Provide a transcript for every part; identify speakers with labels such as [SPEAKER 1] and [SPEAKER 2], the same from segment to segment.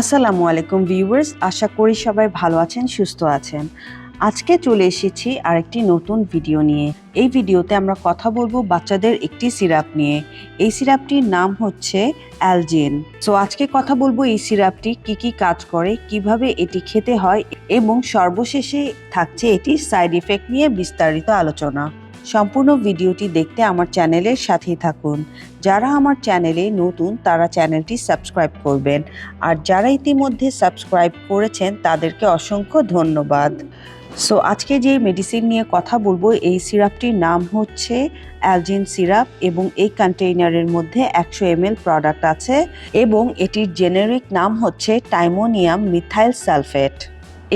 [SPEAKER 1] আসসালামু আলাইকুম ভিউয়ার্স, আশা করি সবাই ভালো আছেন, সুস্থ আছেন। আজকে চলে এসেছি আরেকটি নতুন ভিডিও নিয়ে। এই ভিডিওতে আমরা কথা বলব বাচ্চাদের একটি সিরাপ নিয়ে। এই সিরাপটির নাম হচ্ছে অ্যালজেন। সো, আজকে কথা বলব এই সিরাপটি কি কি কাজ করে, কীভাবে এটি খেতে হয় এবং সর্বশেষে থাকছে এটির সাইড ইফেক্ট নিয়ে বিস্তারিত আলোচনা। সম্পূর্ণ ভিডিওটি দেখতে আমার চ্যানেলের সাথেই থাকুন। যারা আমার চ্যানেলে নতুন, তারা চ্যানেলটি সাবস্ক্রাইব করবেন। আর যারা ইতিমধ্যে সাবস্ক্রাইব করেছেন, তাদেরকে অসংখ্য ধন্যবাদ। সো, আজকে যে মেডিসিন নিয়ে কথা বলব, এই সিরাপটির নাম হচ্ছে অ্যালজিন সিরাপ এবং এই কন্টেইনারের মধ্যে একশো এম প্রোডাক্ট আছে এবং এটির জেনেরিক নাম হচ্ছে টাইমোনিয়াম মিথাইল সালফেট।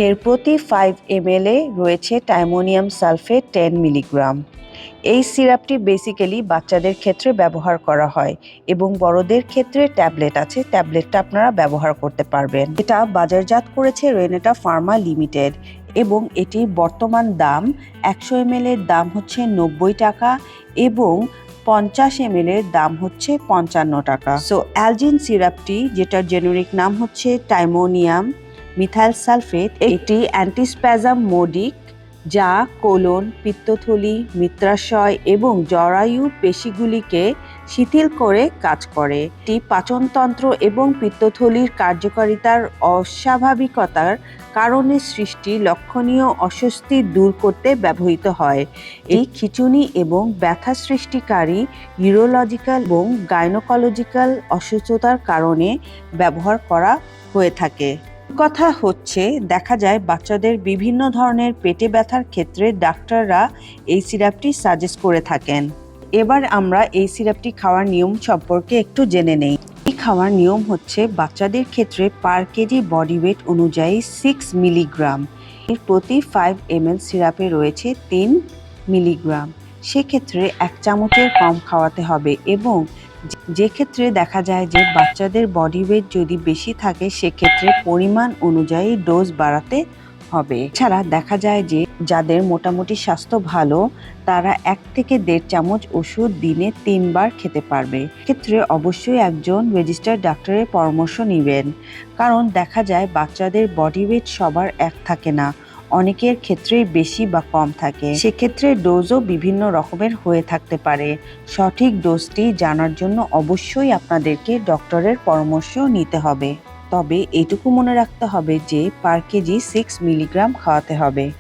[SPEAKER 1] এর প্রতি ফাইভ এম রয়েছে টাইমোনিয়াম সালফেট টেন মিলিগ্রাম। এই সিরাপটি বেসিক্যালি বাচ্চাদের ক্ষেত্রে ব্যবহার করা হয় এবং বড়দের ক্ষেত্রে ট্যাবলেট আছে, ট্যাবলেটটা আপনারা ব্যবহার করতে পারবেন। এটা বাজারজাত করেছে রেনেটা ফার্মা লিমিটেড এবং এটির বর্তমান দাম একশো এম এর দাম হচ্ছে নব্বই টাকা এবং পঞ্চাশ এম এর দাম হচ্ছে পঞ্চান্ন টাকা। সো অ্যালজিন সিরাপটি, যেটার জেনেরিক নাম হচ্ছে টাইমোনিয়াম মিথাইল সালফেট একটি অ্যান্টিস্প্যাজাম মোডিক যা কোলন, পিত্তথলি, মিত্রাশয় এবং জরায়ু পেশিগুলিকে শিথিল করে কাজ করে। এটি পাচনতন্ত্র এবং পিত্তথলির কার্যকারিতার অস্বাভাবিকতার কারণে সৃষ্টি লক্ষণীয় অস্বস্তি দূর করতে ব্যবহৃত হয়। এই খিচুনি এবং ব্যথা সৃষ্টিকারী ইউরোলজিক্যাল এবং গাইনোকোলজিক্যাল অসুস্থতার কারণে ব্যবহার করা হয়ে থাকে। কথা হচ্ছে, দেখা যায় বাচ্চাদের বিভিন্ন ধরনের পেটে ব্যথার ক্ষেত্রে ডাক্তাররা এই সিরাপটি সাজেস্ট করে থাকেন। এবার আমরা এই সিরাপটি খাওয়ার নিয়ম সম্পর্কে একটু জেনে নেই। এই খাওয়ার নিয়ম হচ্ছে বাচ্চাদের ক্ষেত্রে পার কেজি বডি ওয়েট অনুযায়ী সিক্স মিলিগ্রাম। এর প্রতি ফাইভ এম এল সিরাপে রয়েছে তিন মিলিগ্রাম। সেক্ষেত্রে এক চামচের কম খাওয়াতে হবে এবং যে ক্ষেত্রে দেখা যায় যে বাচ্চাদের বডি ওয়েট যদি বেশি থাকে, সেক্ষেত্রে পরিমাণ অনুযায়ী ডোজ বাড়াতে হবে। এছাড়া দেখা যায় যে যাদের মোটামুটি স্বাস্থ্য ভালো, তারা এক থেকে দেড় চামচ ওষুধ দিনে তিনবার খেতে পারবে। ক্ষেত্রে অবশ্যই একজন রেজিস্টার ডাক্তারের পরামর্শ নেবেন। কারণ দেখা যায় বাচ্চাদের বডি ওয়েট সবার এক থাকে না। অনেকের ক্ষেত্রেই বেশি বা কম থাকে। সেক্ষেত্রে ডোজও বিভিন্ন রকমের হয়ে থাকতে পারে। সঠিক ডোজটি জানার জন্য অবশ্যই আপনাদেরকে ডক্টরের পরামর্শ নিতে হবে। তবে এটুকু মনে রাখতে হবে যে পার কেজি সিক্স মিলিগ্রাম খাওয়াতে হবে।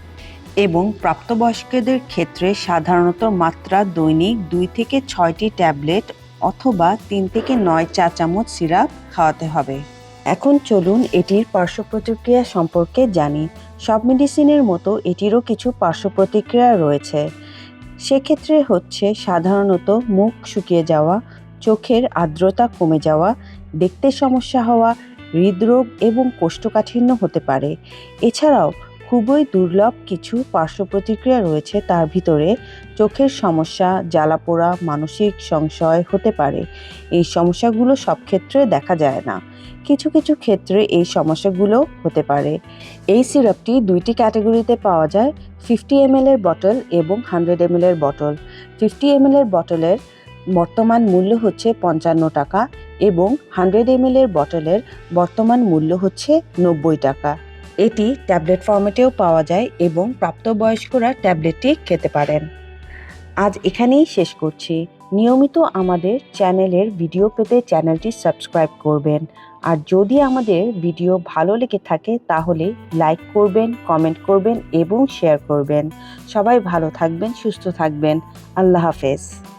[SPEAKER 1] এবং প্রাপ্তবয়স্কদের ক্ষেত্রে সাধারণত মাত্রা দৈনিক দুই থেকে ছয়টি ট্যাবলেট অথবা তিন থেকে নয় চা চামচ সিরাপ খাওয়াতে হবে। এখন চলুন এটির পার্শ্ব প্রতিক্রিয়া সম্পর্কে জানি। সব মেডিসিনের মতো এটিরও কিছু পার্শ্ব প্রতিক্রিয়া রয়েছে। সেক্ষেত্রে হচ্ছে সাধারণত মুখ শুকিয়ে যাওয়া, চোখের আর্দ্রতা কমে যাওয়া, দেখতে সমস্যা হওয়া, হৃদরোগ এবং কোষ্ঠকাঠিন্য হতে পারে। এছাড়াও খুবই দুর্লভ কিছু পার্শ্ব প্রতিক্রিয়া রয়েছে তার ভিতরে। চোখের সমস্যা, জ্বালাপোড়া, মানসিক সংশয় হতে পারে। এই সমস্যাগুলো সব ক্ষেত্রে দেখা যায় না। কিছু কিছু ক্ষেত্রে এই সমস্যাগুলো হতে পারে। এই সিরাপটি দুইটি ক্যাটাগরিতে পাওয়া যায়, ফিফটি এম এর বটল এবং হান্ড্রেড এম এর বটল। ফিফটি এম এর বটলের বর্তমান মূল্য হচ্ছে পঞ্চান্ন টাকা এবং হান্ড্রেড এম এর বটলের বর্তমান মূল্য হচ্ছে নব্বই টাকা। এটি ট্যাবলেট ফর্মেটেও পাওয়া যায় এবং প্রাপ্তবয়স্করা ট্যাবলেটটি খেতে পারেন। আজ এখানেই শেষ করছি। নিয়মিত আমাদের চ্যানেলের ভিডিও পেতে চ্যানেলটি সাবস্ক্রাইব করবেন। আর যদি আমাদের ভিডিও ভালো লেগে থাকে, তাহলে লাইক করবেন, কমেন্ট করবেন এবং শেয়ার করবেন। সবাই ভালো থাকবেন, সুস্থ থাকবেন। আল্লাহ হাফেজ।